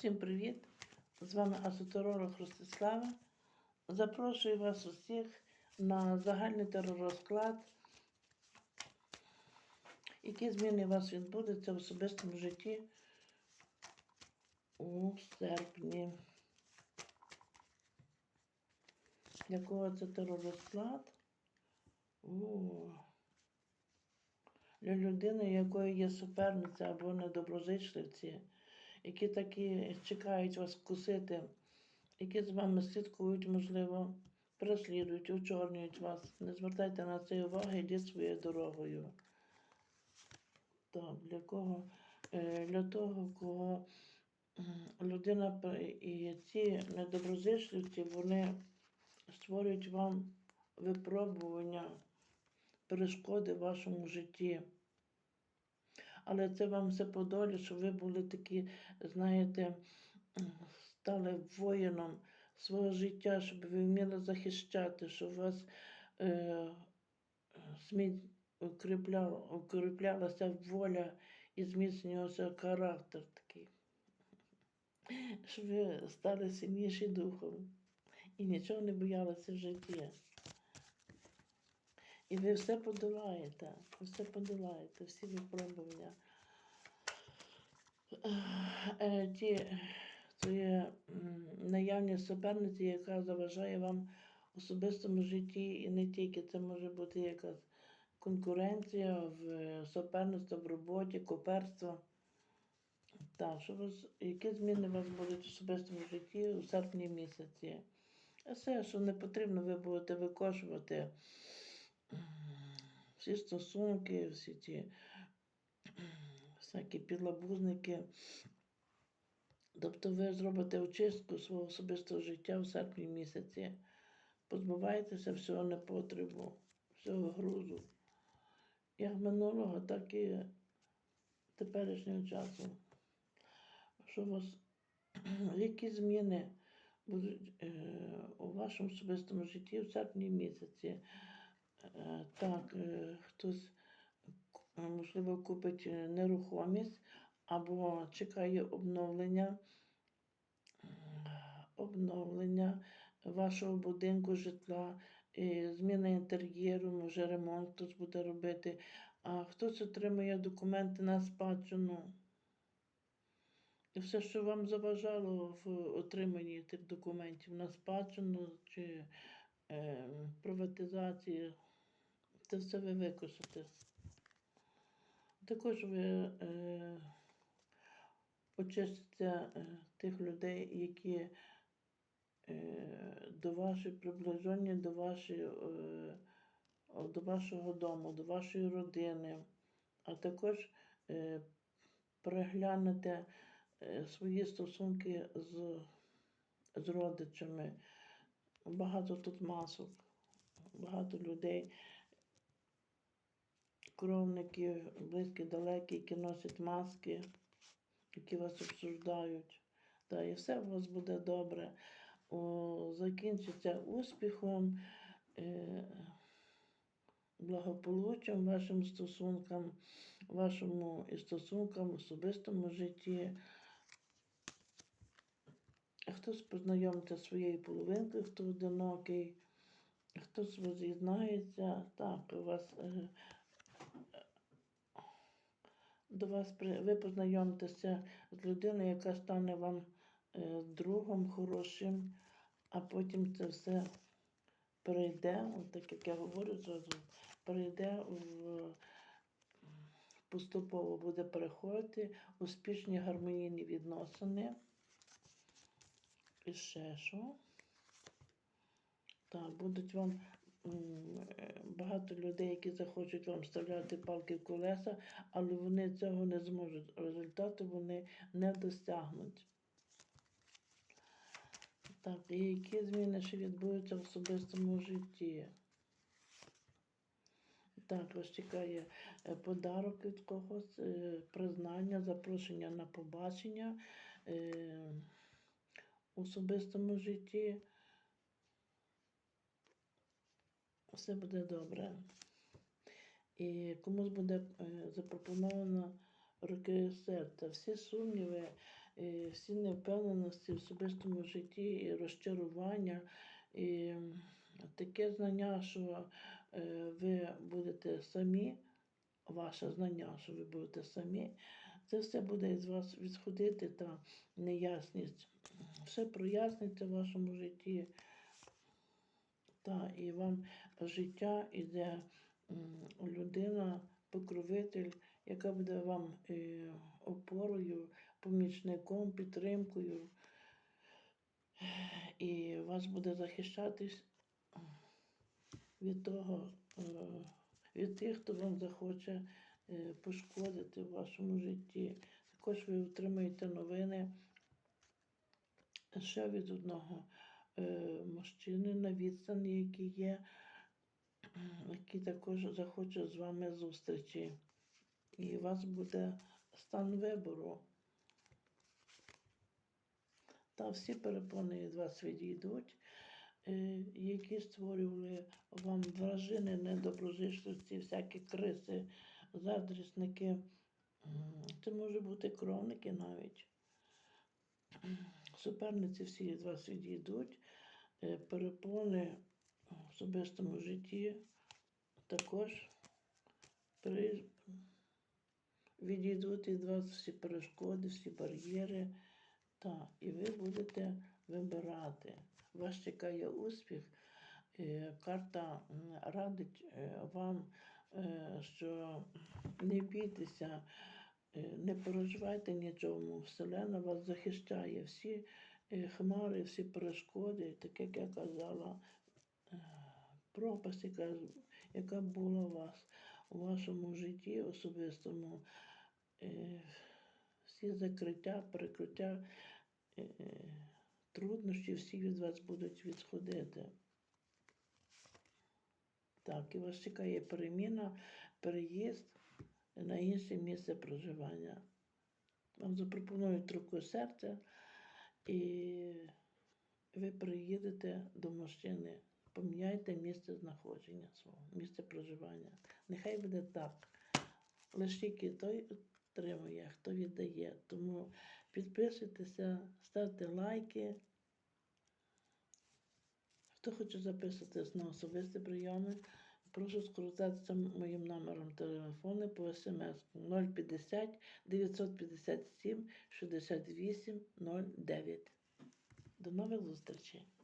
Всім привіт! З вами асотеролог Ростислава. Запрошую вас усіх на загальний теророзклад. Які зміни у вас відбудуться в особистому житті у серпні? Для кого це теророзклад? Для людини, якої є суперниця або недоброзичливці, які такі чекають вас вкусити, які з вами слідкують, можливо, переслідують, учорнюють вас. Не звертайте на це уваги, йдіть своєю дорогою. Так, для кого? Е, Для того, кого людина і ці недоброзичливці, вони створюють вам випробування, перешкоди в вашому житті. Але це вам все по долі, що ви були такі, знаєте, стали воїном свого життя, щоб ви вміли захищати, щоб у вас е, змі- укріпляла, укріплялася воля і зміцнювався характер такий. Щоб ви стали сильніші духом і нічого не боялися в житті. І ви все подолаєте, ви все подолаєте, всі випробування. Е, Ті, це є м, наявні суперниці, яка заважає вам в особистому житті, і не тільки це може бути якась конкуренція в е, суперництво в роботі, коперство. Так, що вас, які зміни у вас будуть в особистому житті у серпні місяці? А все, що не потрібно, ви будете викошувати всі стосунки, всі ті всякі підлабузники. Тобто ви зробите очистку свого особистого життя в серпні місяці. Позбуваєтеся всього непотребу, всього грузу. Як минулого, так і теперішнього часу. Що вас, які зміни будуть е, у вашому особистому житті в серпні місяці? Е, так, е, хтось, е, можливо, купить нерухомість або чекає обновлення, обновлення вашого будинку, житла, зміна інтер'єру, може ремонт хтось буде робити, а хтось отримує документи на спадщину. І все, що вам заважало в отриманні тих документів на спадщину чи е, приватизації, це все ви викошите. Також ви е, очистите е, тих людей, які е, до вашої приближені до вашої, е, до вашого дому, до вашої родини, а також е, переглянете е, свої стосунки з, з родичами. Багато тут масок, багато людей, кровники, близькі, далекі, які носять маски, які вас обсуждають. Та, і все у вас буде добре. О, закінчиться успіхом, е, благополуччям вашим стосункам, вашому і стосункам в особистому житті. Хтось познайомиться зі своєю половинкою, хто одинокий, хтось роз'єднається. Так, у вас е, до вас ви познайомитеся з людиною, яка стане вам е, другом хорошим, а потім це все перейде, так як я говорю зразу, перейде в поступово буде переходити успішні гармонійні відносини. І ще що? Так, будуть вам багато людей, які захочуть вам вставляти палки в колеса, але вони цього не зможуть. Результату вони не досягнуть. Так, і які зміни ще відбудуться в особистому житті? Так, вас чекає е, подарок від когось, е, признання, запрошення на побачення е, у особистому житті. Все буде добре. І комусь буде е, запропоновано руки серця. Всі сумніви, е, всі невпевненості в особистому житті і розчарування, і таке знання, що е, ви будете самі, ваше знання, що ви будете самі, це все буде із вас відходити та неясність. Все проясниться в вашому житті. Та, і вам життя іде людина, покровитель, яка буде вам е, опорою, помічником, підтримкою. І вас буде захищатись від того, е, від тих, хто вам захоче е, пошкодити в вашому житті. Також ви отримаєте новини ще від одного мужчини на відстані, який є, який також захоче з вами зустрічі. І у вас буде стан вибору. Та всі перепони від вас відійдуть, е, які створювали вам вражини, недоброзичливості, всякі криси, заздрісники. Це може бути кровники навіть. Суперниці всі від вас відійдуть, е, перепони в особистому житті також при... відійдуть від вас всі перешкоди, всі бар'єри. Так, і ви будете вибирати. Вас чекає успіх. Е, Карта радить е, вам, е, що не бійтеся, не переживайте нічому. Вселена вас захищає. Всі хмари, всі перешкоди, так як я казала, пропасть, яка, яка була у вас у вашому житті особистому. е, Всі закриття, перекриття е, труднощі всі від вас будуть відходити. Так, і вас чекає переміна, переїзд на інше місце проживання. Вам запропонують руку серця, і ви приїдете до мужчини. Поміняйте місце знаходження свого, місце проживання. Нехай буде так. Лише тільки той отримує, хто віддає. Тому підписуйтеся, ставте лайки. Хто хоче записатись на особисті прийоми, прошу скористатися моїм номером телефону по смс 050 957 68 09. До нових зустрічей!